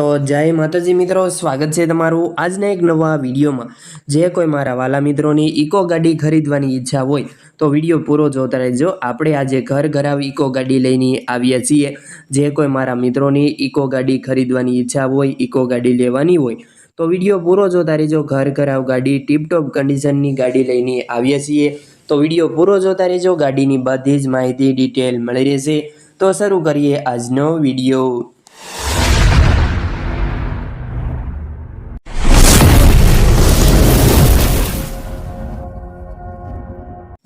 તો જય માતાજી મિત્રો, સ્વાગત છે તમારું આજના એક નવા વિડીયોમાં. જે કોઈ મારા વાલા મિત્રોની ઇકો ગાડી ખરીદવાની ઈચ્છા હોય, તો વીડિયો પૂરો જોતા રહેજો. આપણે આજે ઘર ઘરાવ ઇકો ગાડી લઈને આવ્યા છીએ. જે કોઈ મારા મિત્રોની ઇકો ગાડી ખરીદવાની ઈચ્છા હોય, ઇકો ગાડી લેવાની હોય, તો વીડિયો પૂરો જોતા રહેજો. ઘર ઘરાવ ગાડી, ટીપટોપ કન્ડિશનની ગાડી લઈને આવ્યા છીએ. તો વીડિયો પૂરો જોતા રહેજો. ગાડીની બધી જ માહિતી ડિટેલ મળી રહેશે. તો શરૂ કરીએ આજનો વીડિયો.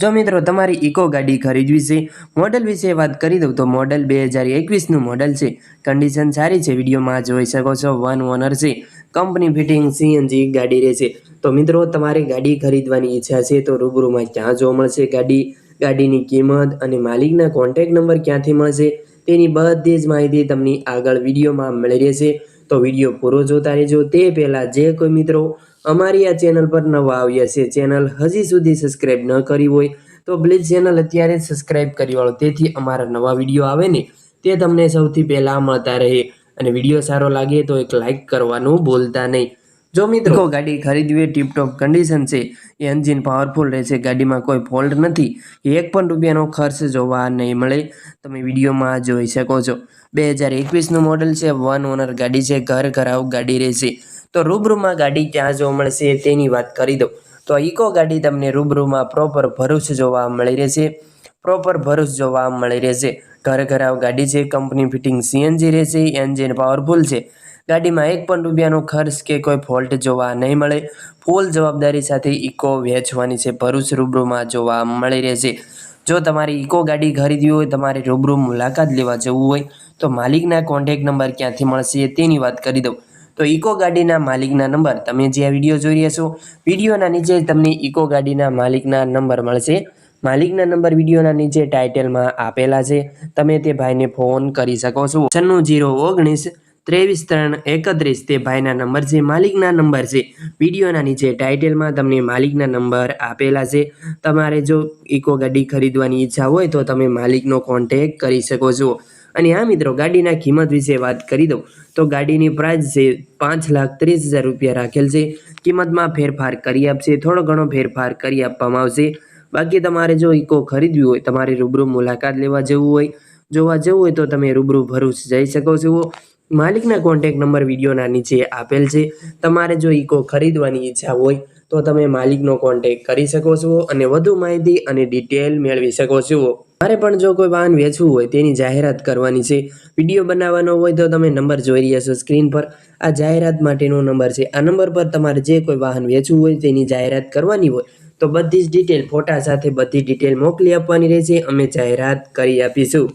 જો મિત્રો તમારી ઇકો ગાડી ખરીદવી છે, મોડલ વિશે વાત કરી દઉં તો મોડલ બે હજાર એકવીસનું મોડલ છે. કન્ડિશન સારી છે, વિડીયોમાં જોઈ શકો છો, વન ઓનર છે. કંપની ફિટિંગ સીએનજી ગાડી રહેશે તો મિત્રો, તમારે ગાડી ખરીદવાની ઈચ્છા છે તો રૂબરૂમાં ક્યાં જોવા મળશે ગાડી? ગાડીની કિંમત અને માલિકના કોન્ટેક નંબર ક્યાંથી મળશે? તેની બધી જ માહિતી તમને આગળ વિડીયોમાં મળી રહેશે. તો વીડિયો પૂરો જોતા રહેજો. તે પહેલાં જે કોઈ મિત્રો અમારી આ ચેનલ પર નવા આવ્યા છે, ચેનલ હજી સુધી સબસ્ક્રાઈબ ન કરી હોય, તો પ્લીઝ ચેનલ અત્યારે સબસ્ક્રાઈબ કરી વાળો. તેથી અમારા નવા વીડિયો આવે ને, તે તમને સૌથી પહેલાં મળતા રહે. અને વીડિયો સારો લાગે તો એક લાઇક કરવાનું ભૂલતા નહીં. જો મિત્રો ગાડી ખરીદવી ટીપટોપ કન્ડિશન છે એન્જિન પાવરફુલ રહેશે ગાડીમાં કોઈ ફોલ્ટ નથી એક પણ રૂપિયાનો ખર્ચ જોવા નહીં મળે. તમે વિડીયોમાં જોઈ શકો છો. બે હજાર એકવીસનું મોડલ છે વન ઓનર ગાડી છે, ઘર ઘરાવ ગાડી રહેશે તો રૂબરૂમાં ગાડી ક્યાં જોવા મળશે તેની વાત કરી દો તો ઇકો ગાડી તમને રૂબરૂમાં પ્રોપર ભરૂચ જોવા મળી રહેશે. પ્રોપર ભરૂચ જોવા મળી રહેશે. ઘર ઘરાવ ગાડી છે કંપની ફિટિંગ સીએનજી રહેશે એન્જિન પાવરફુલ છે. ગાડીમાં એક પણ રૂપિયાનો ખર્ચ કે કોઈ ફોલ્ટ જોવા નહીં મળે. ફૂલ જવાબદારી સાથે ઇકો વેચવાની છે. ભરૂચ રૂબરૂમાં જોવા મળી રહેશે. જો તમારી ઇકો ગાડી ખરીદવી હોય, તમારે રૂબરૂ મુલાકાત લેવા જવું હોય, તો માલિકના કોન્ટેક નંબર ક્યાંથી મળશે તેની વાત કરી દઉં. તો ઇકો ગાડીના માલિકના નંબર તમે જે આ વીડિયો જોઈ રહ્યા છો, વિડીયોના નીચે તમને ઇકો ગાડીના માલિકના નંબર મળશે. માલિકના નંબર વિડીયોના નીચે ટાઇટલમાં આપેલા છે. તમે તે ભાઈને ફોન કરી શકો છો. છન્નું જીરો ઓગણીસ, ત્રેવીસ ત્રણ, એકત્રીસ તે ભાઈના નંબર છે, માલિકના નંબર છે. વિડીયોના નીચે ટાઇટલમાં તમને માલિકના નંબર આપેલા છે. તમારે જો ઇકો ગાડી ખરીદવાની ઈચ્છા હોય તો તમે માલિકનો કોન્ટેક કરી શકો છો. અને આ મિત્રો, ગાડીના કિંમત વિશે વાત કરી દઉં. તો ગાડીની પ્રાઇસ છે પાંચ લાખ ત્રીસ હજાર રૂપિયા રાખેલ છે. કિંમતમાં ફેરફાર કરી આપશે, થોડો ઘણો ફેરફાર કરી આપવામાં આવશે. બાકી તમારે જો ઇકો ખરીદવી હોય, તમારે રૂબરૂ મુલાકાત લેવા જવું હોય, જોવા જવું હોય તો તમે રૂબરૂ ભરૂચ જઈ શકો છો. માલિકના કોન્ટેક નંબર વિડીયોના નીચે આપેલ છે. તમારે જો ઇકો ખરીદવાની ઈચ્છા હોય તો તમે માલિકનો કોન્ટેક કરી શકો છો અને વધુ માહિતી અને ડિટેલ મેળવી શકો છો. મારે પણ જો કોઈ વાહન વેચવું હોય તેની જાહેરાત કરવાની છે. વીડિયો બનાવવાનો હોય તો તમે નંબર જોઈ રહ્યા છો સ્ક્રીન પર. આ જાહેરાત માટેનો નંબર છે. આ નંબર પર તમારે જે કોઈ વાહન વેચવું હોય તેની જાહેરાત કરવાની હોય તો બધી જ ડિટેલ ફોટા સાથે બધી ડિટેલ મોકલી આપવાની રહેશે. અમે જાહેરાત કરી આપીશું.